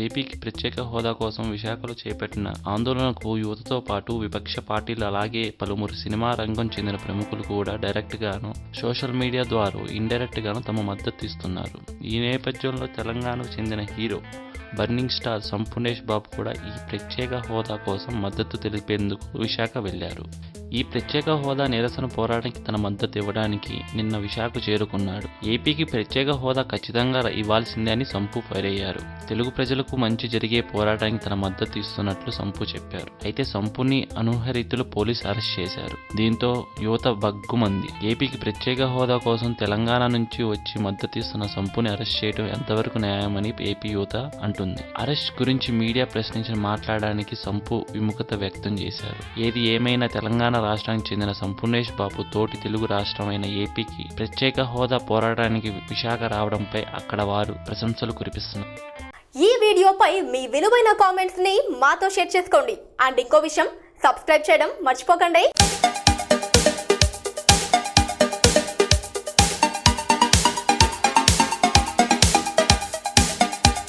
ఏపీకి ప్రత్యేక హోదా కోసం విశాఖలో చేపట్టిన ఆందోళనకు యువతతో పాటు విపక్ష పార్టీలు అలాగే పలువురు సినిమా రంగం చెందిన ప్రముఖులు కూడా డైరెక్ట్ గాను సోషల్ మీడియా ద్వారా ఇండైరెక్ట్ గాను తమ మద్దతు ఇస్తున్నారు. ఈ నేపథ్యంలో తెలంగాణకు చెందిన hero burning star Sampoornesh Babu కూడా ఈ ప్రత్యేక హోదా కోసం మద్దతు తెలిపేందుకు విశాఖ వెళ్ళారు ఈ ప్రత్యేక హోదా నిరసన పోరాటానికి తన మద్దతు ఇవ్వడానికి నిన్న విశాఖ చేరుకున్నాడు. ఏపీకి ప్రత్యేక హోదా ఖచ్చితంగా ఇవ్వాల్సిందే అని సంపు ఫైర్ అయ్యారు తెలుగు ప్రజలకు మంచి జరిగే పోరాటానికి తన మద్దతు ఇస్తున్నట్లు సంపు చెప్పారు. అయితే సంపుని అనూహరీతిలో పోలీసు అరెస్ట్ చేశారు. దీంతో యువత బగ్గుమంది ఏపీకి ప్రత్యేక హోదా కోసం తెలంగాణ నుంచి వచ్చి మద్దతు ఇస్తున్న సంపుని అరెస్ట్ చేయడం ఎంతవరకు న్యాయమని ఏపీ యువత అంటుంది. అరెస్ట్ గురించి మీడియా ప్రశ్నించిన మాట్లాడడానికి సంపు విముఖత వ్యక్తం చేశారు. ఏది ఏమైనా తెలంగాణ రాష్ట్రానికి చెందిన సంపూర్ణేష్ బాబు తోటి తెలుగు రాష్ట్రమైన ఏపీకి ప్రత్యేక హోదా పోరాటానికి విశాఖ రావడంపై అక్కడ వారు ప్రశంసలు కురిపిస్తున్నారు. ఈ వీడియోపై మీ విలువైన కామెంట్స్ని మాతో షేర్ చేసుకోండి. అండ్ ఇంకో విషయం సబ్స్క్రైబ్ చేయడం మర్చిపోకండి.